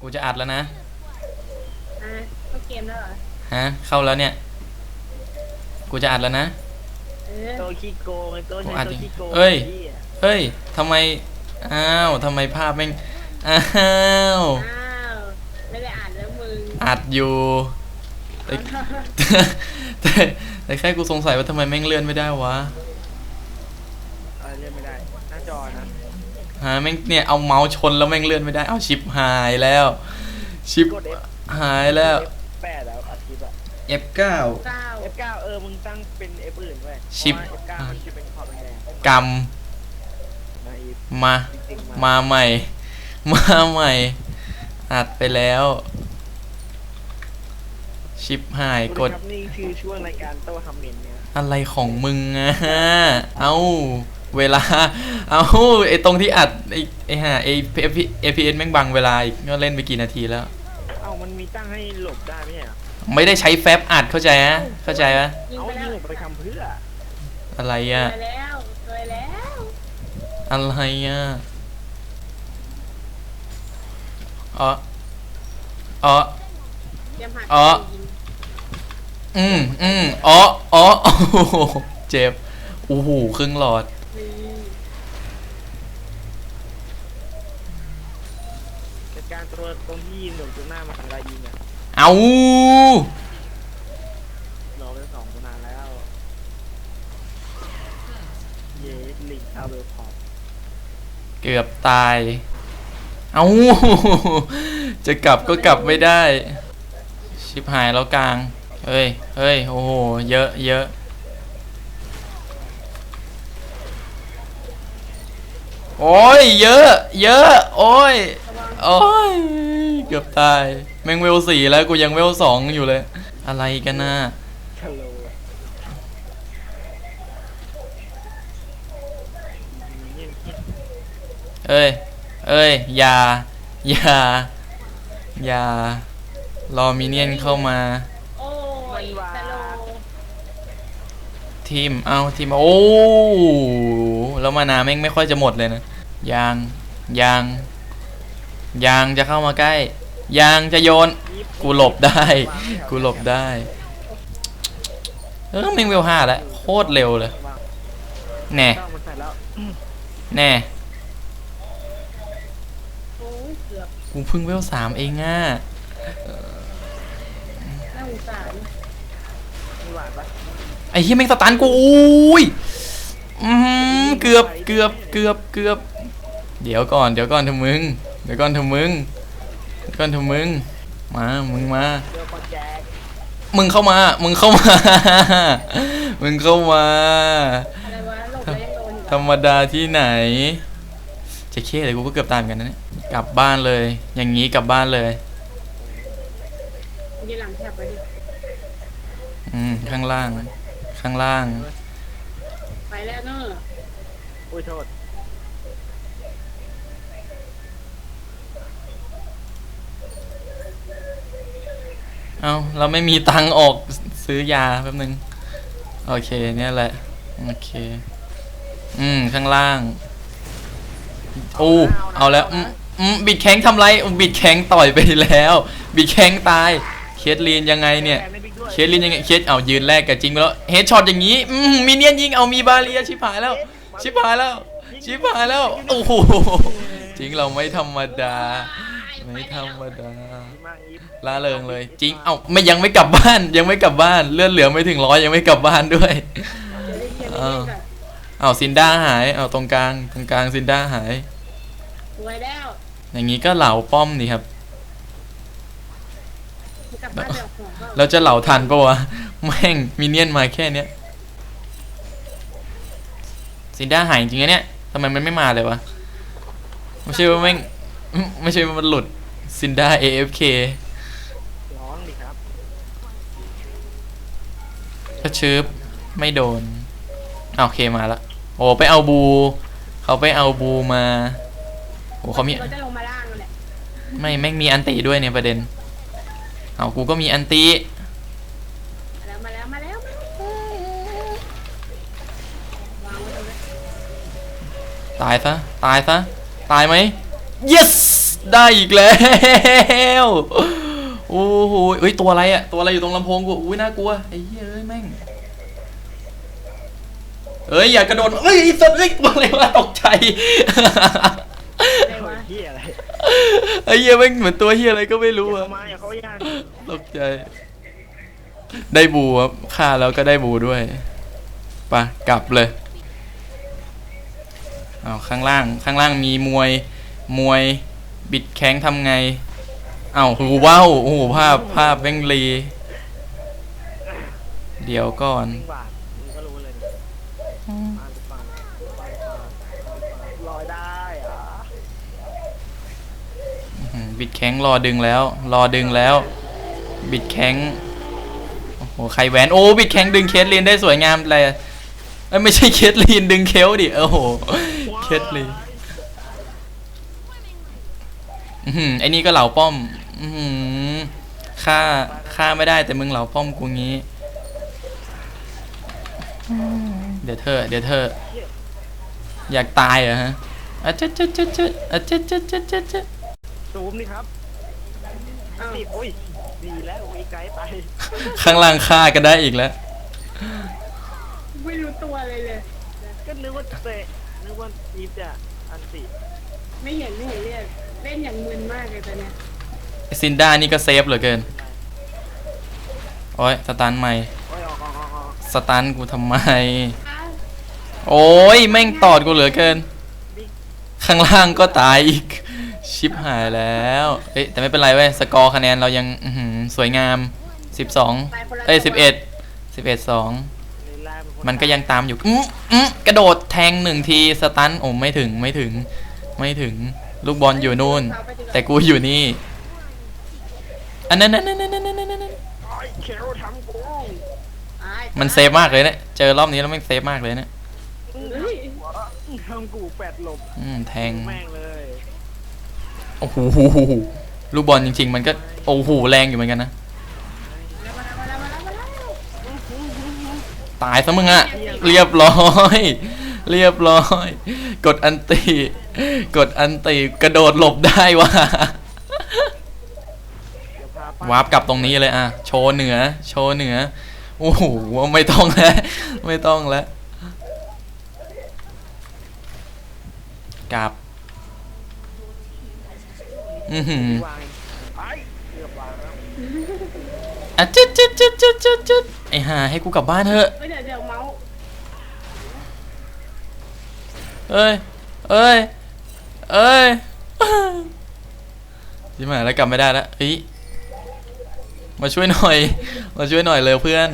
กูจะอัดแล้วนะอะเข้าเกมแล้วเหรอ ฮะเข้าแล้วเนี่ย กูจะอัดแล้วนะ เออโตขี้โกงไอ้โตผมใช้อัดโตดิขี้โกงเอ้ย ไหี้เฮ้ยทำไมอ้าวทำไมภาพแม่งอ้าวอ้าวไม่ได้อ่านแล้วมึงอัดอยู่แต่แต่แต่แค่กูสงสัยว่าทำไมแม่งเลื่อนไม่ได้วะ อะไรเล่นไม่ได้ หน้าจอนะ ฮะแม่งเนี่ยเอาเมาส์ชนแล้วแม่งเลื่อนไม่ได้เอาชิปหายแล้ว ชิปกด F หายแล้ว F8 แล้วอาทิตย์อะ F9 เก้า F9 เออ มึงตั้งเป็น F อื่นเว้ยชิป เพราะว่า F9 มันจะเป็นขอบแดงกรรมๆนะอีฟมา จริงๆมาใหม่ มาใหม่ อัดไปแล้ว ชิปหายกด ครับนี่คือช่วงรายการโต้ฮัมเมนเนี่ยอะไรของมึงอะเอา เวลา เอาไอตรงที่อัดไอไอห่าไอเอพีเอแม่งบังเวลาอีกก็เล่นไปกี่นาทีแล้ว เอ้ามันมีตั้งให้หลบได้ไหมเนี่ยไม่ได้ใช้แฟบอัดเข้าใจฮะเข้าใจปะยิงเอาไปยิแล้งวหลบไปทำเพื่ออะไรสอะวยแล้วสวยแล้วอะไรอะอ๋ออ๋อ เตรียมหัดอ๋อ ยิงอืมอืมอ๋ออ๋อโอ้โหเจ็บโอ้โหครึ่งหลอด ตัวตรงที่ยิงหลบตรงหน้ามันอะไรยิงอะเอารอไปสองตัวนานแล้ว เยสลิงเอาเบลพอปเกือบตาย เอาจะกลับก็กลับไม่ได้ ชิบหายแล้วกลาง เฮ้ย เฮ้ย โอ้โห เยอะ เยอะ โอ้ย เยอะ เยอะ โอ้ยระวัง โอ้ยเกือบตายแม่งเวลสี่แล้วกูยังเวลสองอยู่เลย อะไรกันน่ะคาโลเนี่ยเนี่ยเอ้ย เอ้ย อย่า อย่า อย่า รอมิเนียนเข้ามา โอ้ยสโลว์ทีม เอาทีม โอ้ แล้วมานาแม่งไม่ค่อยจะหมดเลยนะ ยาง ยาง ยางจะเข้ามาใกล้ ยางจะโยน กูหลบได้ กูหลบได้ เออแม่งเวลห้าแล้ว โคตรเร็วเลย แน่ แน่กูเพิ่งเวลสามเองอะไอ้เฮียแม่งสตันกูอุ้ยเกือบเกือบเกือบเกือบ เดี๋ยวก่อน เดี๋ยวก่อนเถอะมึง เดี๋ยวก่อนเถอะมึงเดี๋ยวก่อนเถอะมึง มา มึงมาเจอปอแจกมึงเข้ามา มึงเข้ามา มึงเข้ามา อะไรวะหลบแล้วยังโดนอยู่ธรรมดาที่ไหนเจะเข้เลยกูก็เกือบตายเหมือนกันนะเนี่ย กลับบ้านเลย อย่างนี้กลับบ้านเลยยืนหลังแถบไปดิ อืม ข้างล่าง ข้างล่าง ไปแล้วเนอะอุ้ยโทษ เอาเราไม่มีตังออกซื้อยาแป๊บนึง โอเคเนี่ยแหละ โอเค อืม ข้างล่าง โอ้เอาแล้วอืมอืมบิดแข้งทำไรบิดแข้งต่อยไปแล้ว บิดแข้งตาย เคสลีนยังไงเนี่ย เคสลินยังไง เคสเอายืนแรกกับจริงไปแล้ว เฮดช็อตอย่างนี้ อืมมีเนียนยิง เอามีบาเรียชิบหายแล้ว ชิบหายแล้ว ชิบหายแล้ว โอ้โห จริงเราไม่ธรรมดา ไม่ธรรมดา ล่าเริงเลย จริง เอ้าไม่ยังไม่กลับบ้าน ยังไม่กลับบ้าน เลือดเหลือไม่ถึงร้อยยังไม่กลับบ้านด้วยเดี๋ยวได้เรียนเอได้อเรียนก่อนเอาซินด้าหายเอาตรงกลาง ตรงกลางซินด้าหายสวยแล้วอย่างนี้ก็เหลาป้อมนี่ครับ กลับบ้านไปเอาของก็แล้วจะเหลาทันปะวะ แม่งมินเนี่ยนมาแค่เนี้ยซินด้าหายจริงๆนะเนี่ยทำไมมันไม่มาเลยวะ ไม่ใช่ว่าแม่ง ไม่ใช่ว่ามันหลุดซินด้า AFK ร้องดิครับ ก็ชืบไม่โดนอะโอเคมาละโอ้ไปเอาบู เขาไปเอาบูมาโอ้เขามีเราจะลงมาล่างนั่นแหละไม่แม่งมีอันติด้วยเนี่ยประเด็นเอากูก็มีอันติมาแล้วมาแล้วมาแล้วมาแล้ววางไว้ตรงนั้นตายซะตายซะตายไหม yes ได้อีกแล้ว โอ้โหเอ้ยตัวอะไรอะตัวอะไรอยู่ตรงลำโพงกูอุ้ยน่ากลัวไอ้เหี้ยเอ้ยแม่งเอ้ยอย่ากระโดดเอ้ยไอ้สัตว์เอ้ยตัวอะไรวะตกใจ อะไรโอ้วะยเฮียอะไรไอ้เหี้ยแม่งเหมือนตัวเหี้ยอะไรก็ไม่รู้อย่าอะ เข้ามาอย่าเข้าย่างตกใจ ได้บูครับฆ่าแล้วก็ได้บูด้วยไปะกลับเลยเอาข้างล่างข้างล่างมีมวยมวย บิดแข้งทำไงเอาหูว้าวโอ้โหภาพภาพแม่งลีเดี๋ยวก่อน บาทมึงก็รู้เลยมาหรือเปล่ามาหรือเปล่าลอยได้เหรอะอืมบิดแข้งรอดึงแล้ว รอดึงแล้ว บิดแข้งโอ้โหใครแหวนโอ้บิดแข้งดึงเคสลีนได้สวยงามเลยเอ้ยไม่ใช่เคสลีนดึงเคลดิโอ้โหเคสลีนอื้อหือไอ้นี่ก็เหล่าป้อม อื้อหือฆ่าฆ่าไม่ได้แต่มึงเหล่าป้อมกูงี้ เดี๋ยวเธอ เดี๋ยวเธอ อยากตายเหรอฮะอะจ๊ะจ๊ะจ๊ะจ๊ะอะจ๊ะจ๊ะจ๊ะจ๊ะจ๊ะซูมนี่ครับติดโอ้ย ดีแล้วมีไกด์ไป ข้างล่างฆ่ากันได้อีกแล้ว ไม่รู้ตัวเลยเลย ก็นึกว่าเตะนึกว่าอีฟจะอันติ ไม่เห็นไม่เห็นเรียกเล่นอย่างมึนมากเลยตอนเนี้ย ซินด้านี่ก็เซฟเหลือเกิน โอ้ยสตันใหม่ สตันกูทำไม โอ้ยแม่งตอดกูเหลือเกิน ข้างล่างก็ตายอีก ชิปหายแล้ว เอ้ยแต่ไม่เป็นไรเว้ย สกอร์คะแนนเรายังสวยงาม 12 เอ้ย 11 11 2เลนล่างมันก็ยังตามอยู่อื้อกระโดดแทงหนึ่งทีสตันโอ้ไม่ถึงไม่ถึงไม่ถึงลูกบอลอยู่นู่น แต่กูอยู่นี่ อันนั้นนั่นนั่นนั่นนั่นนั่นนั่นโอ้ยเคลทำกูอ้มันเซฟมากเลยเนี่ยเจอรอบนี้แล้วแม่งเซฟมากเลยเนี่ยทำกูแปดหลบอืมแทงแม่งเลยโอ้โหลูกบอลจริง ๆ มันก็โอ้โหแรงอยู่เหมือนกันนะตายซะมึงอะเรียบร้อย เรียบร้อย กดอันตี กดอันตีกระโดดหลบได้ว่ะ วาร์ปกลับตรงนี้เลยอะโชว์เหนือ โชว์เหนือ โอ้โห ไม่ต้องแล้ว ไม่ต้องแล้วกลับ อือหืออะจุดจุดจุดจุดจุดจุดไอ้ห่าให้กูกลับบ้านเถอะเฮ้ยเดี๋ยวเดี๋ยวเมาส์เอ้ย เอ้ย เอ้ยยิ้มหาแล้วกลับไม่ได้แล้วอ้ย มาช่วยหน่อย มาช่วยหน่อยเลยเพื่อน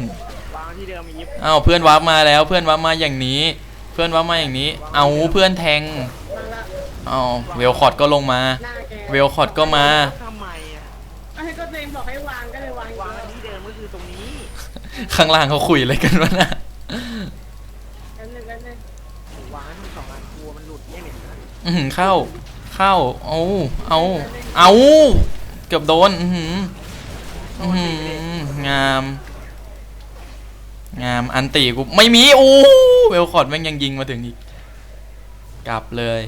วางที่เดิมอีฟอ้าวเพื่อนวาร์ปมาแล้วเพื่อนวาร์ปมาอย่างนี้ เพื่อนวาร์ปมาอย่างนี้ เอาเพื่อนแทงมาละเอาเวลคอร์ดก็ลงมา หน้าแกเวลคอร์ดก็มา ทำไมอะเอ้ยก็ตัวเองบอกให้วางก็เลยวางวางที่เดิมก็คือตรงนี้ข้างล่างเขาคุยอะไรกันวะน่ะกันหนึ่งกันหนึ่งวางทั้งสองอันกลัวมันหลุดเนี่ยเนี่ยนะอื้อหือเข้า เข้า เอาเอาเอาเกือบโดน อือหือ อื้อหืองาม งามอันตีกูไม่มีอู้เวลคอร์ดแม่งยังยิงมาถึงอีก กลับเลย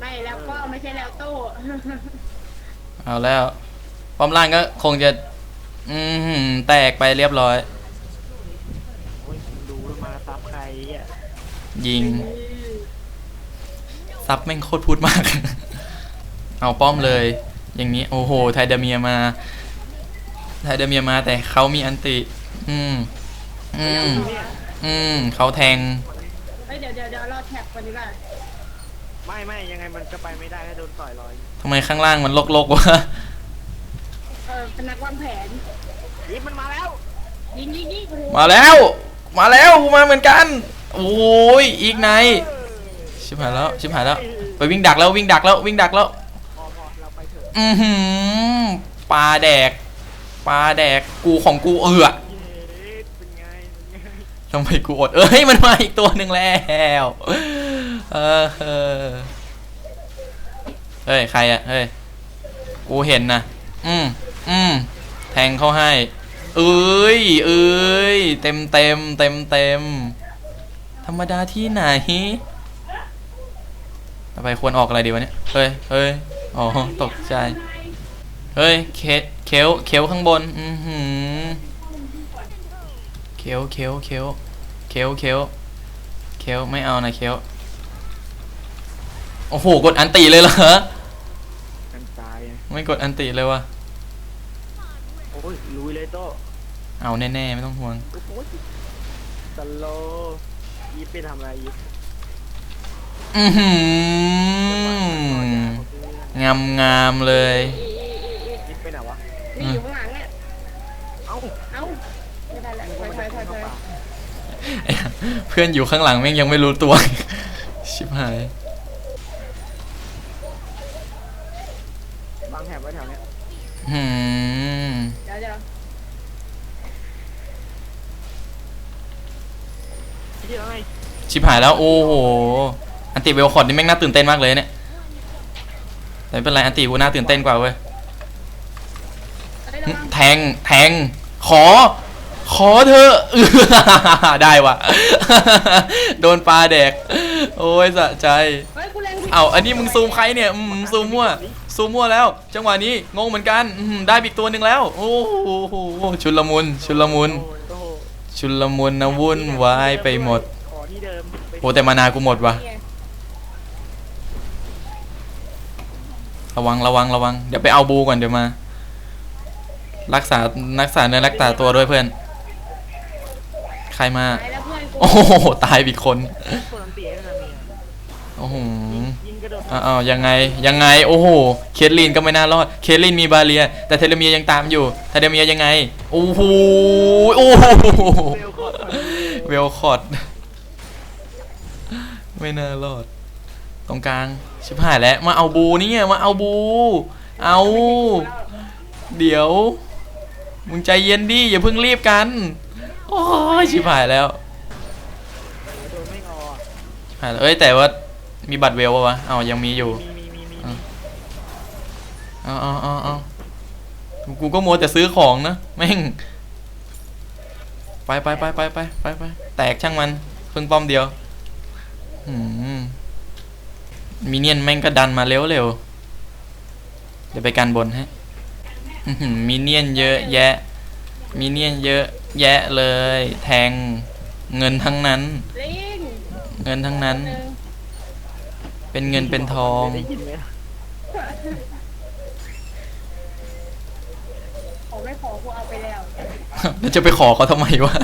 ไม่แล้วก็ไม่ใช่แล้วตู้เอาแล้วป้อมล่างก็คงจะ อือหือแตกไปเรียบร้อย โอ้ยผมดูแล้วมาซับใครอะยิง ซับแม่งโคตรพูดมาก เอาป้อมเลย อย่างนี้ โอ้โห ไทเดเมียมา ไทเดเมียมาแต่เขามีอันติ อืม อืมเนี่ยอืม เขาแทง เฮ้ยเดี๋ยวเดี๋ยวเดี๋ยวรอแท็กคนนี้ก่อนไม่ไม่ยังไงมันก็ไปไม่ได้ถ้าโดนต่อยลอยทำไมข้างล่างมันลกๆวะ เออเป็นนักวางแผนอีฟมันมาแล้วยิงยิงยิงโอ้โหมาแล้ว มาแล้วกูมาเหมือนกัน โอ้ย อีกไนท์ชิบหายแล้ว ชิบหายแล้ว ไปวิ่งดักแล้ววิ่งดักแล้ววิ่งดักแล้ว พอพอเราไปเถอะ อือหือปลาแดก ปลาแดกกูของกูเอือเย้เป็นไงเป็นไงทำไมกูอด เอ้ยมันมาอีกตัวหนึ่งแล้วเออเออเฮ้ยใครอะเฮ้ยกูเห็นนะอืมอืมแทงเข้าให้ เอ้ยเอ้ยเต็มเต็มเต็มเต็มธรรมดาที่ไหนต่อไปควรออกอะไรดีวะเนี่ย เฮ้ยเฮ้ยอ๋อตกใจ เฮ้ยเค เคลเคลข้างบน อือหือเคลเคลเคลเคลเคลเคลไม่เอานะเคลโอ้โห กดอันติเลยเหรอกันตายไงไม่กดอันติเลยวะโอ้ยลุยเลยโตเอาแน่ๆ ไม่ต้องห่วงโอ้โหสโลว์ยิปไปทำอะไรยิปอือหืจังหวะอต่อยาวเพื่อนงามงามๆเลย ยิปไปไหนวะ นี่อยู่ข้างหลังเนี่ย เอ้า เอ้าไม่ได้แล้ว นึก ถอ ว่าย มัน ถ จะ อยถ เข้าอยถอยป่าเพื่อนอยู่ข้างหลังแม่งยังไม่รู้ตัว ชิบหายบางแถบไว้แถวเนี้ยหืม เดี๋ยวเดี๋ยวที่แล้วไงชิบหายแล้ว โอ้โห อันติเวลคอร์ดนี่แม่งน่าตื่นเต้นมากเลยเนี่ย แต่ไม่เป็นไร อันติกูน่าตื่นเต้นกว่าเว้ย เอ้ยระวัง แทง แทง ขอ ขอเธอะได้ว่ะโดนปลาแดก โอ้ยสะใจ เฮ้ยกูเล็งผิดเอาอันนี้มึงซูมใครเนี่ยอืมซูมมั่ว ซูมมั่วแล้ว จังหวะนี้งงเหมือนกันอืมได้อีกตัวหนึ่งแล้ว โอ้โหชุลมุนชุลมุน โอ้โหชุลมุนนะวุ่นวายไปหมดขอที่เดิมไปโอ้แต่มานากูหมดว่ะนี่ไงระวังระวังระวัง เดี๋ยวไปเอาบูก่อนเดี๋ยวมา รักษารักษาเนื้อรักษาตัวด้วยเพื่อน ใครมา ตายแล้วเพื่อนกูโอ้โห ตายอีกคน คนอันตีให้มันมีโอ้โหยิงกระโดดอ้าวยังไง ยังไง โอ้โห เคทลินก็ไม่น่ารอด เคทลินมีบาเรีย แต่เทเลเมียยังตามอยู่ เทเลเมียยังไง โอ้โห โอ้โห เร็วขอดพอดีเวลคอร์ดไม่น่ารอด ตรงกลาง ชิบหายแล้ว มาเอาบูนี่ไงมาเอาบู เอา เดี๋ยว มึงใจเย็นดิ อย่าเพิ่งรีบกัน โอ้ยชิบหายแล้วโดนไม่งอชิบหายแล้วเอ้ยแต่ว่ามีบัตรเวลปะวะเอายังมีอยู่มีมีมีมีอะเอาเอาเอาเอากูก็มัวแต่ซื้อของนะแม่งไปไปไปไปไปไปไปแตกช่างมันเพิ่งป้อมเดียวหืมมิเนียนแม่งก็ดันมาเร็วเร็วเดี๋ยวไปกันบนให้อื้อหือมิเนียนเยอะแยะมิเนียนเยอะ แยะเลย แทงเงินทั้งนั้น ลิงเงินทั้งนั้น หนึ่งเป็นเงินเป็นทอง ได้ยินไหมขอไม่ขอกูเอาไปแล้ว แล้วจะไปขอเขาทำไมวะ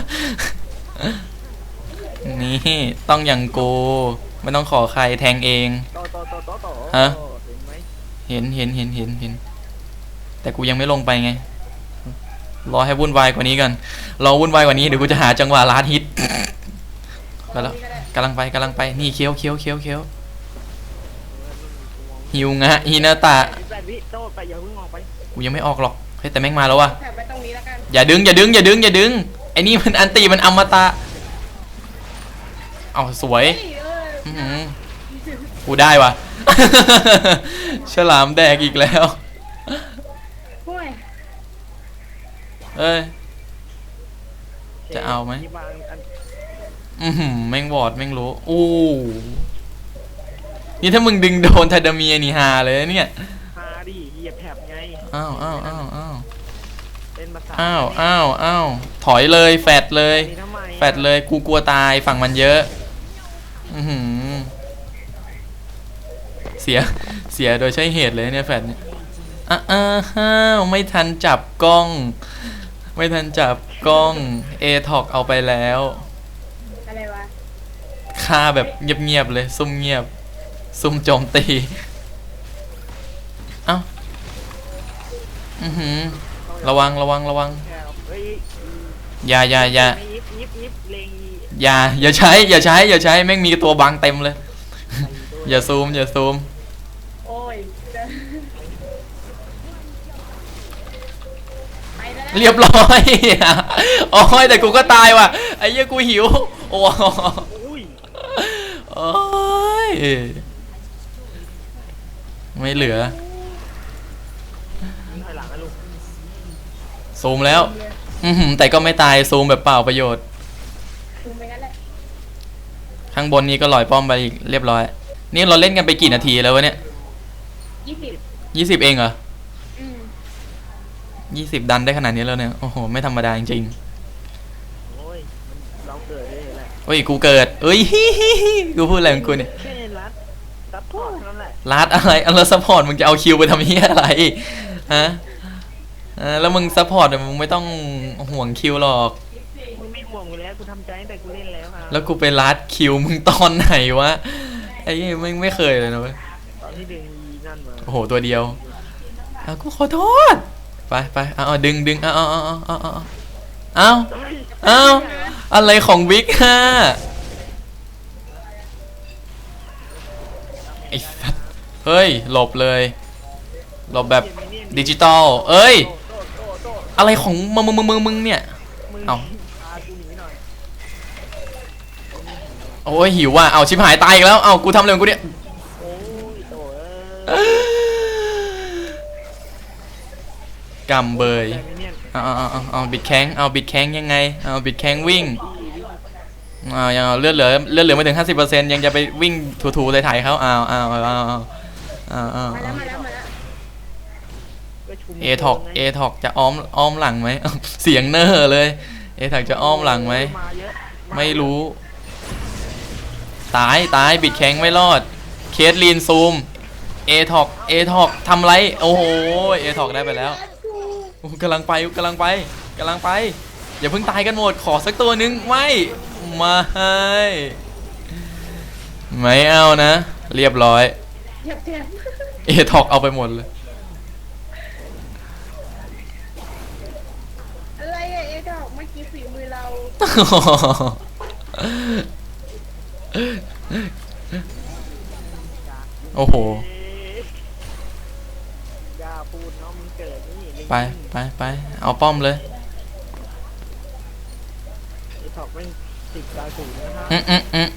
นี่ต้องอย่างกูไม่ต้องขอใครแทงเองโตโตโตโตโตฮะ เห็นไหมเห็นเห็นเห็นเห็นเห็น แต่กูยังไม่ลงไปไง รอให้วุ่นวายกว่านี้กันรอวุ่นวายกว่านี้เดี๋ยวกูจะหาจังหวะลาดฮิตไปแล้วกำลังไปกำลังไปนี่เคี้ยวเคี้ยวเคี้ยวเคี้ยวหิวงะฮินาตะกูยังไม่ออกหรอกเฮ้ยแต่แม่งมาแล้ววะอย่าดึงอย่าดึงอย่าดึงอย่าดึงไอ้นี่มันอันตีมันอมตะเอาสวยกูได้วะฉลามแดกอีกแล้ว เอ้ย จะเอาไหมที่วางอันอือหือแม่งวอดแม่งรู้อู้นี่ถ้ามึงดึงโดนไทดาเมียนี่ฮาเลยนะเนี่ยฮาดิเหยียบแถบไงอ้าวอ้าวอ้าวอ้าวเป็นภาษาอ้าวอ้าวอ้าวถอยเลยแฟดเลย นี่ทำไมอะแฟดเลย กูกลัวตายฝั่งมันเยอะ อือหือ เสีย เสียโดยใช่เหตุเลยเนี่ยแฟดเนี่ยอ้าอ้าวไม่ทันจับกล้อง ไม่ทันจับกล้องเอทอกเอาไปแล้ว อะไรวะฆ่าแบบเงียบๆเลย ซุ่มเงียบ ซุ่มโจมตี เอ้า อือหือ ระวังระวังระวังแถบเฮ้ยอย่าอย่าอย่าไม่ยิบยิบยิบเลงอีอย่าอย่าใช้ อย่าใช้ อย่าใช้ แม่งมีตัวบังเต็มเลย อย่าซูม อย่าซูม เรียบร้อยโอ้ยแต่กูก็ตายว่ะ ไอ้เหี้ยกูหิว โอ้ยโอ้ย ไม่เหลือซูมแล้ว อือหือแต่ก็ไม่ตายซูมแบบเปล่าประโยชน์ ข้างบนนี้ก็ลอยป้อมไปอีกเรียบร้อย นี่เราเล่นกันไปกี่นาทีแล้ววะเนี่ยยี่สิบยี่สิบเองเหรอ ยี่สิบดันได้ขนาดนี้แล้วเนี่ย โอ้โห ไม่ธรรมดาจริงโอ้ยมันเราเกิดได้แหละๆเฮ้ย กูเกิด เอ้ย กูพูดอะไรของกูเนี่ย แค่รัดซัพพอร์ตเท่านั้นแหละลาดอะไรอัลซัพพอร์ตมึงจะเอาคิวไปทำเฮียอะไร ฮะเออแล้วมึงซัพพอร์ตมึงไม่ต้องห่วงคิวหรอก มึงไม่ห่วงกูแล้วกูทำใจตั้งแต่กูเล่นแล้วครับแล้วกูไปลาดคิวมึงตอนไหนวะ ไอ้เหี้ยมึงไม่เคยเลยนะเว้ย ตอนที่ดึงยีนั่นมาโอ้โห ตัวเดียวเอากูขอโทษ ไปไปเอาเอาดึงดึงเอาเอาเอาเอาเอาเอาเอาเฮ้ยเอาอะไรของบิ๊กฮะไอ้สัสเฮ้ย หลบเลย หลบแบบดิจิตอล เอ้ย อะไรของมึงมึงมึงมึงมึงเนี่ย เอ้าโอ้ยหิวว่ะ เอาชิบหายตายอีกแล้ว เอากูทำอะไรกูเนี่ย โอ้ยโตเอ้ย กำเบยเอาเอาเอาเอาเอาบิดแข้งเอาบิดแข้งยังไงเอาบิดแข้งวิ่งเอายังเอาเลือดเหลือเลือดเหลือไม่ถึง50%ยังจะไปวิ่งถูๆไถ่ๆเขาเอาเอาเอาเอาเอาเอาเอามาแล้วมาแล้วมาแล้วเอทอกเอทอกจะอ้อมอ้อมหลังไหม เสียงเนอร์เลย เอทอกจะอ้อมหลังไหม ไม่รู้ ตายตายบิดแข้งไม่รอด เคสลีนซูม เอทอกเอทอกทำไร โอ้โห เอทอกได้ไปแล้ว โอ้กำลังไปกำลังไปกำลังไป อย่าเพิ่งตายกันหมดขอสักตัวหนึงไม่ไม่ไม่เอานะ เรียบร้อยเทียบเทียบเอท็อกเอาไปหมดเลยอะไรอะเอ็ดอกเมื่อกี้ฝีมือเราโอ้โห เอ๊ะอย่าพูดเนาะมึงเกิดนี่ลิงไปไปไปเอาป้อมเลยไอท็อกแม่งติดตาสูงนะฮะอืมอืมอืม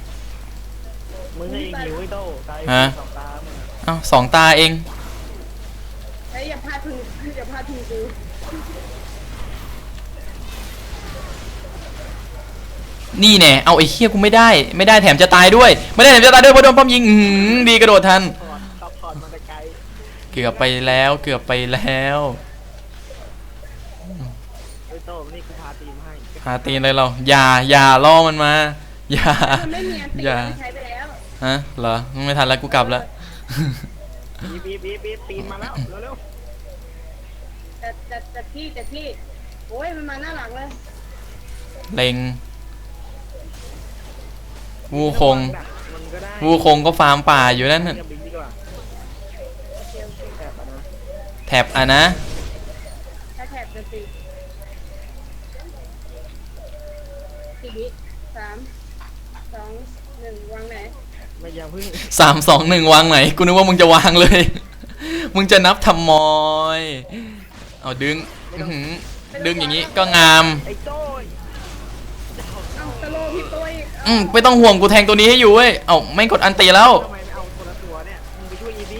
มึงไอ้หิวไอ้โตตายฮะ สองตามึงอะเอาสองตาเอง เฮ้ยอย่าพลาดถึงอย่าพลาดถึงกูนี่แน่เอาไอ้เคี้ยกูไม่ได้ ไม่ได้แถมจะตายด้วย ไม่ได้แถมจะตายด้วยเพราะโดนป้อมยิงอื้อหือดีกระโดดทัน เกือบไปแล้ว เกือบไปแล้วไอ้โตนี่กูพาตีมให้พาตีนเลยเรา อย่า อย่าล่อมันมา อย่า มันไม่มีอันตีอย่า มันใช้ไปแล้ว ฮะ เหรอ ไม่ทันแล้วกูกลับแล้ว บีบบีบบีบบีบตีนมาแล้วเร็วแต่แต่แต่พี่แต่พี่ โอ้ยมันมาหน้าหลังเลย เล็งๆวูคงมันก็ได้วูคงก็ฟาร์มป่าอยู่นั่นน่ะเดี๋ยวบินดีกว่า โอเคโอเค แอบอะนะ แถบอะนะถ้าแถบจะตีสี่วิสามสองหนึ่งวางไหนไม่อยังพึ่งสามสองหนึ่งวางไหนกูนึกว่ามึงจะวางเลย มึงจะนับทำมอยเอาดึงอื้อหือดึงอย่างนี้ก็งามไอ้โต้ยเอาสโลว์พี่ตัวอีกอืมไม่ต้องห่วงกูแทงตัวนี้ให้อยู่เว้ยเอาไม่กดอันตีแล้วทำไมไม่เอาคนละตัวเนี่ยมึงไปช่วยอีบี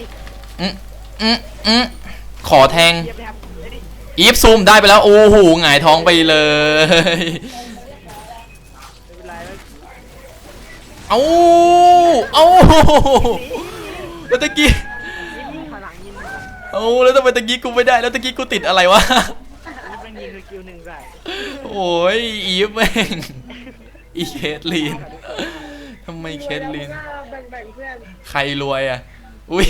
อืมอืมอืม ขอแทงเหยียบแทบไอ้ดิอีฟซูมได้ไปแล้ว โอ้โหหงายท้องไปเลยไม่เป็นไรแล้วเอาเอาแล้วตะกี้ยิงยิงพลังยิงพลังเอาแล้วทำไมตะกี้กูไม่ได้ แล้วตะกี้กูติดอะไรวะนี่เป็นยิงคือคิวหนึ่งใส่โอ้ยอีฟแม่งอีเคทลีนทำไมเคทลีนแล้วก็แบ่งแบ่งๆเพื่อนใครรวยอะ อุ้ย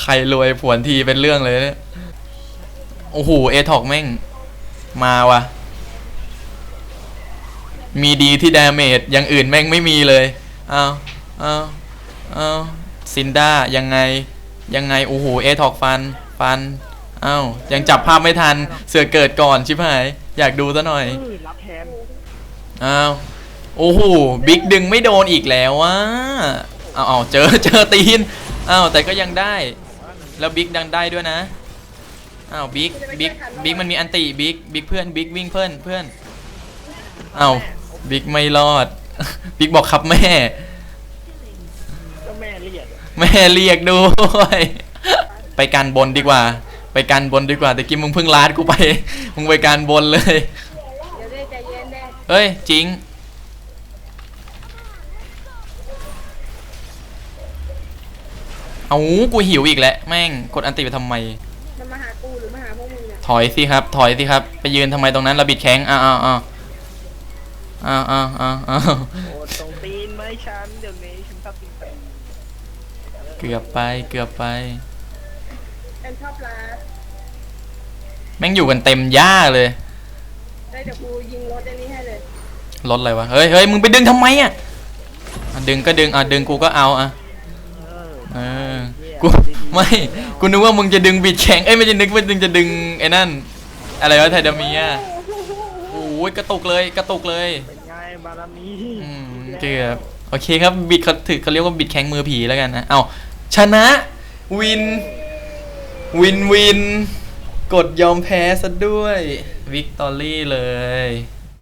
ใครรวยผวนทีเป็นเรื่องเลยเนี่ย โอ้โห เอท็อกแม่ง มาว่ะมีดีที่ดาเมจอย่างอื่นแม่งไม่มีเลยเอาเอาเอาซินด้ายังไง ยังไง โอ้โห เอท็อกฟัน ฟันเอ้ายังจับภาพไม่ทัน เสือเกิดก่อนชิบหาย อยากดูซะหน่อยเออรับแทนอ้าวโอ้โห บิ๊กดึงไม่โดนอีกแล้ววะเอาเอาเจอ เจอตีน อ้าวแต่ก็ยังได้ แล้วบิ๊กดังได้ด้วยนะอ้าวบิ๊กบิ๊กบิ๊กมันมีอันติบิ๊กบิ๊กเพื่อนบิ๊กวิ่งเพื่อนเพื่อนอ้าวบิ๊กไม่รอด บิ๊กบอกครับแม่ ก็แม่เรียกแม่เรียกด้วยไปกันบนดีกว่า ไปกันบนดีกว่าแต่กี้มึงเพิ่งลาดกูไป มึงไปกันบนเลยเดี๋ยวได้ใจเย็นได้เฮ้ยจริง เอากูหิวอีกแล้วแม่งกดอันติไปทำไม มันมาหากูหรือมาหาพวกมึงเนี่ยถอยสิครับ ถอยสิครับ ไปยืนทำไมตรงนั้นระบิดแข้งอ้าวอ้าวอ้าวอ้าวอ้าวอ้าวอ้าวโอ้ตรงตีนไหมฉันเดี๋ยวนี้ฉันชอบตีนตีนเกือบไปเกือบไป แอนชอบลาสแม่งอยู่กันเต็มหญ้าเลย ได้เดี๋ยวกูยิงรถอันนี้ให้เลยรถอะไรวะ เฮ้ยเฮ้ยมึงไปดึงทำไมอะอะดึงก็ดึง อะ ดึงกูก็เอาอะ เออเออ กูไม่กูนึกว่ามึงจะดึงบิดแข็งเอ้ยไม่ใช่นึกว่ามึงจะดึงไอ้นั่น อะไรวะไทเดเมียโอ้ยกระตุกเลยกระตุกเลยเป็นไงบารมีอืมเกือบโอเคครับบิดเขาถือเขาเรียกว่าบิดแข้งมือผีแล้วกันนะเอาชนะวินวินวิน กดยอมแพ้ซะด้วย วิกตอรี่เลย